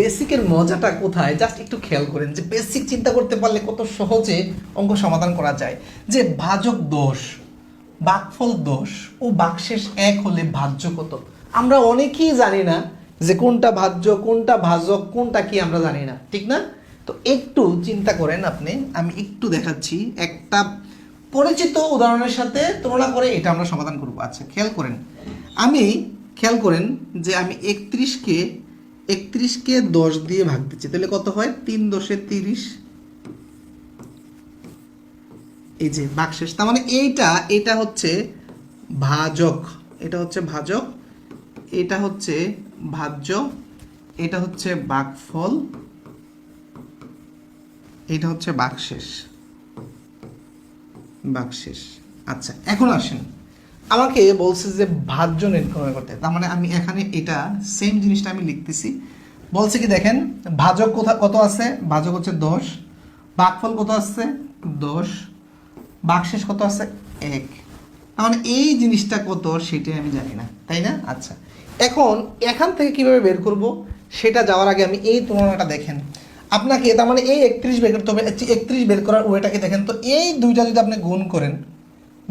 বেসিকের মজাটা কোথায়? জাস্ট একটু খেয়াল করেন যে বেসিক চিন্তা করতে পারলে কত সহজে অঙ্ক সমাধান করা যায়। যে ভাজক দোষ, বাকফল দোষ ও বাকশেষ এক হলে ভাজ্য কত? আমরা অনেকেই জানি না যে কোনটা ভাজ্য, কোনটা ভাজক, কোনটা কি আমরা জানি না। ঠিক না? তো একটু চিন্তা করেন আপনি। আমি একটু দেখাচ্ছি একটা পরিচিত উদাহরণের সাথে তুলনা করে এটা আমরা সমাধান করব। আচ্ছা খেয়াল করেন। আমি খেয়াল করেন যে আমি একত্রিশকে একত্রিশকে দশ দিয়ে ভাগ দিচ্ছি, তাহলে কত হয়? তিন দশে তিরিশ। এই যে বাকশেষ তার মানে এইটা, এটা হচ্ছে ভাজক, এটা হচ্ছে ভাজক, এটা হচ্ছে ভাজ্য, এটা হচ্ছে বাকফল, এটা হচ্ছে বাকশেষ বাকশেষ আচ্ছা এখন আসেন। আমাকে বলছে যে ভাজ্য নির্ণয় করতে তার মানে আমি এখানে এটা সেম জিনিসটা আমি লিখতেছি। বলছে কি দেখেন, ভাজক কোথা কত আছে? ভাজক হচ্ছে দশ। বাকফল কত আছে? দশ। বাকশেষ কত আছে? এক। মানে এই জিনিসটা কত সেটাই আমি জানি না, তাই না? আচ্ছা। এখন এখান থেকে কীভাবে বের করব? সেটা যাওয়ার আগে আমি এই তুলনাটা দেখেন। আপনাকে তার মানে এই একত্রিশ বের করতে হবে একত্রিশ বের করার ওয়েটাকে দেখেন। তো এই দুইটা যদি আপনি গুণ করেন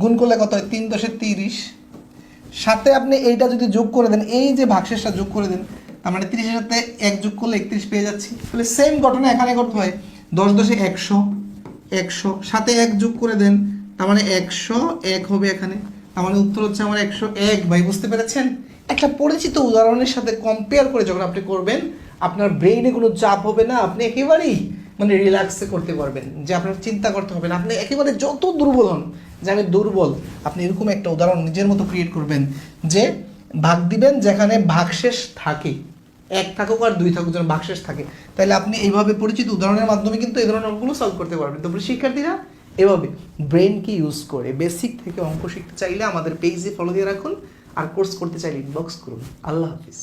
গুণ করলে কত হয়? তিন দশে তিরিশ। সাথে আপনি এইটা যদি যোগ করে দেন, এই যে ভাগশেষটা যোগ করে দেন, তার মানে তিরিশের সাথে এক যোগ করলে একত্রিশ পেয়ে যাচ্ছি। তাহলে সেম ঘটনা এখানে করতে হয়? দশ দশে একশো একশো। সাথে এক যোগ করে দেন, তার মানে একশো এক হবে এখানে। তার মানে উত্তর হচ্ছে আমার একশো এক। ভাই, বুঝতে পেরেছেন? একটা পরিচিত উদাহরণের সাথে কম্পেয়ার করে যখন আপনি করবেন, আপনার ব্রেইনে কোনো চাপ হবে না। আপনি একেবারেই মানে রিল্যাক্সে করতে পারবেন, যে আপনার চিন্তা করতে হবে না। আপনি একেবারে যত দুর্বল হন, যে আমি দুর্বল, আপনি এরকম একটা উদাহরণ নিজের মতো ক্রিয়েট করবেন, যে ভাগ দিবেন যেখানে ভাগশেষ থাকে। এক থাকুক আর দুই থাকুক যেন ভাগশেষ থাকে। তাহলে আপনি এইভাবে পরিচিত উদাহরণের মাধ্যমে কিন্তু এই ধরনের অঙ্কগুলো সলভ করতে পারবেন। তারপরে শিক্ষার্থীরা এভাবে ব্রেনকে ইউজ করে? বেসিক থেকে অঙ্ক শিখতে চাইলে আমাদের পেজে ফলো দিয়ে রাখুন, আর কোর্স করতে চাইলে ইনবক্স করুন। আল্লাহ হাফিজ।